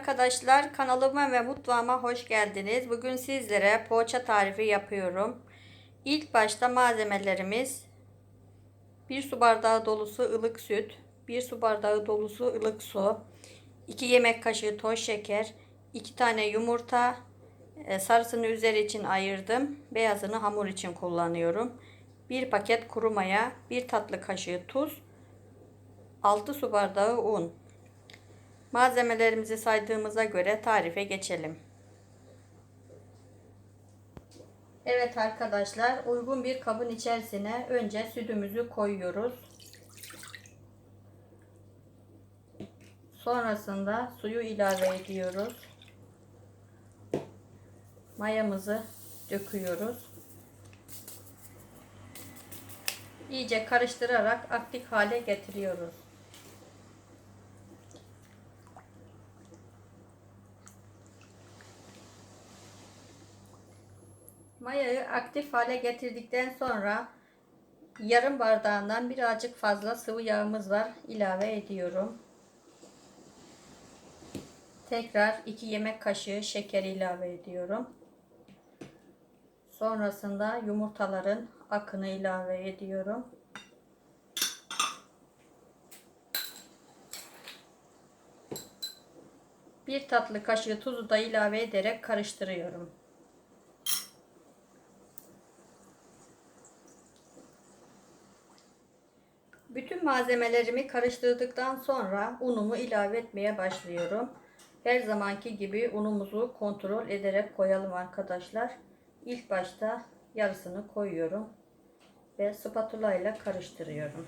Arkadaşlar, kanalıma ve mutfağıma hoş geldiniz. Bugün sizlere poğaça tarifi yapıyorum. İlk başta malzemelerimiz 1 su bardağı dolusu ılık süt, 1 su bardağı dolusu ılık su, 2 yemek kaşığı toz şeker, 2 tane yumurta, e, sarısını üzeri için ayırdım, beyazını hamur için kullanıyorum. 1 paket kuru maya, 1 tatlı kaşığı tuz, 6 su bardağı un. Malzemelerimizi saydığımıza göre tarife geçelim. Evet arkadaşlar uygun bir kabın içerisine önce sütümüzü koyuyoruz. Sonrasında suyu ilave ediyoruz. Mayamızı döküyoruz. İyice karıştırarak aktif hale getiriyoruz. Mayayı aktif hale getirdikten sonra yarım bardağından birazcık fazla sıvı yağımız var. ilave ediyorum. Tekrar 2 yemek kaşığı şeker ilave ediyorum. Sonrasında yumurtaların akını ilave ediyorum. Bir tatlı kaşığı tuzu da ilave ederek karıştırıyorum. Bütün malzemelerimi karıştırdıktan sonra unumu ilave etmeye başlıyorum. Her zamanki gibi unumuzu kontrol ederek koyalım arkadaşlar. İlk başta yarısını koyuyorum ve spatula ile karıştırıyorum.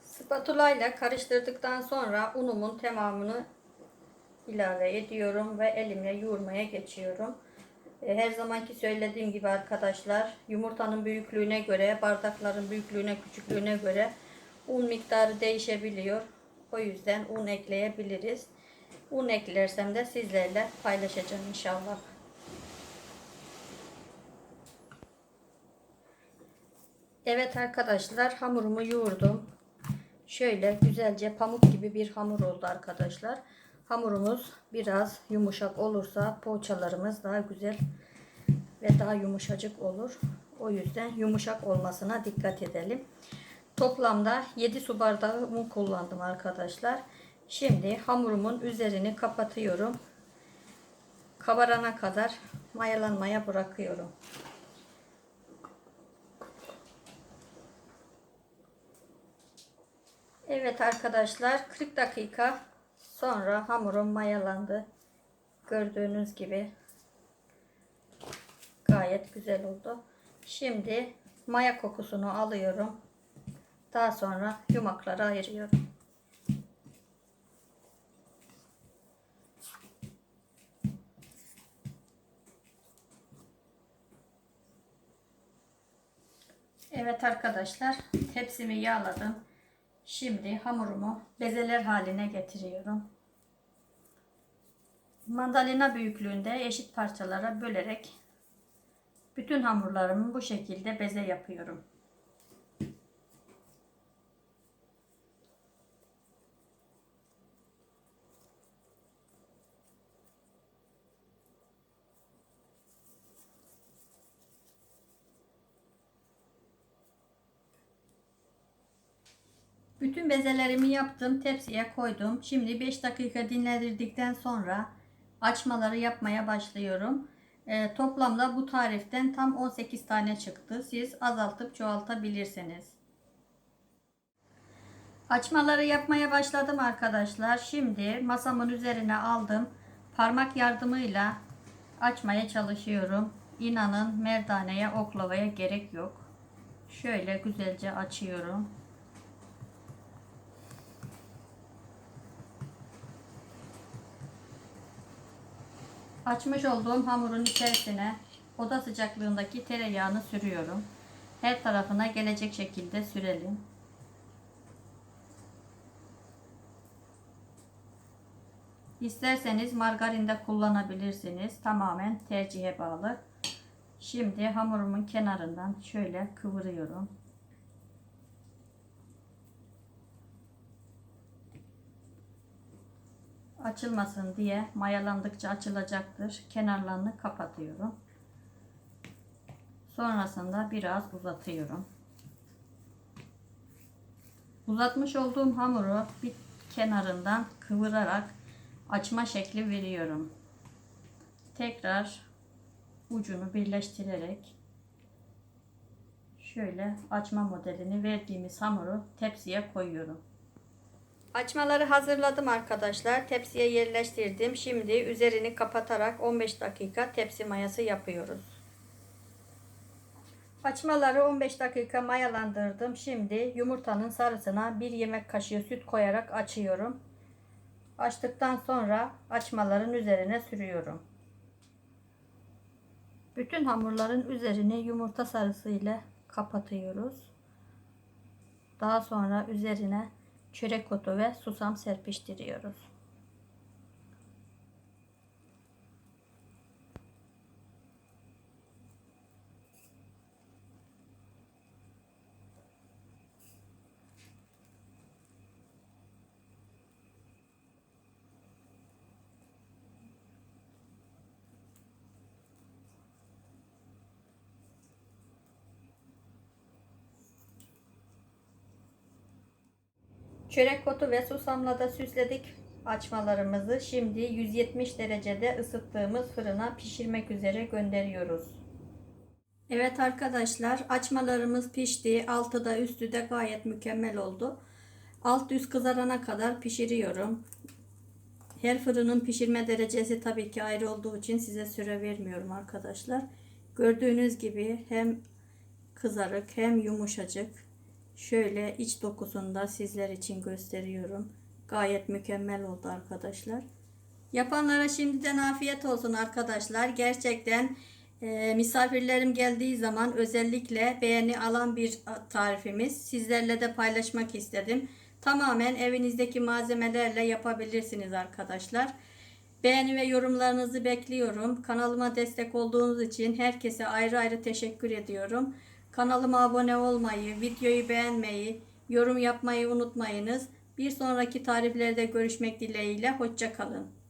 Spatula ile karıştırdıktan sonra unumun tamamını ilave ediyorum ve elimle yoğurmaya geçiyorum. E, her zamanki söylediğim gibi arkadaşlar yumurtanın büyüklüğüne göre, bardakların büyüklüğüne, küçüklüğüne göre un miktarı değişebiliyor. O yüzden un ekleyebiliriz. Un eklersem de sizlerle paylaşacağım inşallah. Evet arkadaşlar hamurumu yoğurdum. Şöyle güzelce pamuk gibi bir hamur oldu arkadaşlar. Hamurumuz biraz yumuşak olursa poğaçalarımız daha güzel ve daha yumuşacık olur. O yüzden yumuşak olmasına dikkat edelim. Toplamda 7 su bardağı un kullandım arkadaşlar. Şimdi hamurumun üzerini kapatıyorum. Kabarana kadar mayalanmaya bırakıyorum. Evet arkadaşlar 40 dakika Sonra hamurum mayalandı. Gördüğünüz gibi gayet güzel oldu. Şimdi maya kokusunu alıyorum. Daha sonra yumakları ayırıyorum. Evet arkadaşlar tepsimi yağladım. Şimdi hamurumu bezeler haline getiriyorum. Mandalina büyüklüğünde eşit parçalara bölerek bütün hamurlarımı bu şekilde beze yapıyorum. Bütün bezelerimi yaptım. Tepsiye koydum. Şimdi 5 dakika dinlendirdikten sonra açmaları yapmaya başlıyorum. E, toplamda bu tariften tam 18 tane çıktı. Siz azaltıp çoğaltabilirsiniz. Açmaları yapmaya başladım arkadaşlar. Şimdi masamın üzerine aldım. Parmak yardımıyla açmaya çalışıyorum. İnanın merdaneye, oklavaya gerek yok. Şöyle güzelce açıyorum. Açmış olduğum hamurun içerisine oda sıcaklığındaki tereyağını sürüyorum. Her tarafına gelecek şekilde sürelim. İsterseniz margarin de kullanabilirsiniz. Tamamen tercihe bağlı. Şimdi hamurumun kenarından şöyle kıvırıyorum. Açılmasın diye mayalandıkça açılacaktır. Kenarlarını kapatıyorum. Sonrasında biraz uzatıyorum. Uzatmış olduğum hamuru bir kenarından kıvırarak açma şekli veriyorum. Tekrar ucunu birleştirerek şöyle açma modelini verdiğimiz hamuru tepsiye koyuyorum. Açmaları hazırladım arkadaşlar. Tepsiye yerleştirdim. Şimdi üzerini kapatarak 15 dakika tepsi mayası yapıyoruz. Açmaları 15 dakika mayalandırdım. Şimdi yumurtanın sarısına 1 yemek kaşığı süt koyarak açıyorum. Açtıktan sonra açmaların üzerine sürüyorum. Bütün hamurların üzerini yumurta sarısı ile kapatıyoruz. Daha sonra üzerine çörek otu ve susam serpiştiriyoruz. Çörek otu ve susamla da süsledik açmalarımızı. Şimdi 170 derecede ısıttığımız fırına pişirmek üzere gönderiyoruz. Evet arkadaşlar açmalarımız pişti. Altı da üstü de gayet mükemmel oldu. Alt üst kızarana kadar pişiriyorum. Her fırının pişirme derecesi tabii ki ayrı olduğu için size süre vermiyorum arkadaşlar. Gördüğünüz gibi hem kızarık hem yumuşacık. Şöyle iç dokusunu da sizler için gösteriyorum. Gayet mükemmel oldu arkadaşlar. Yapanlara şimdiden afiyet olsun arkadaşlar. Gerçekten e, misafirlerim geldiği zaman özellikle beğeni alan bir tarifimiz. Sizlerle de paylaşmak istedim. Tamamen evinizdeki malzemelerle yapabilirsiniz arkadaşlar. Beğeni ve yorumlarınızı bekliyorum. Kanalıma destek olduğunuz için herkese ayrı ayrı teşekkür ediyorum. Kanalıma abone olmayı, videoyu beğenmeyi, yorum yapmayı unutmayınız. Bir sonraki tariflerde görüşmek dileğiyle. Hoşçakalın.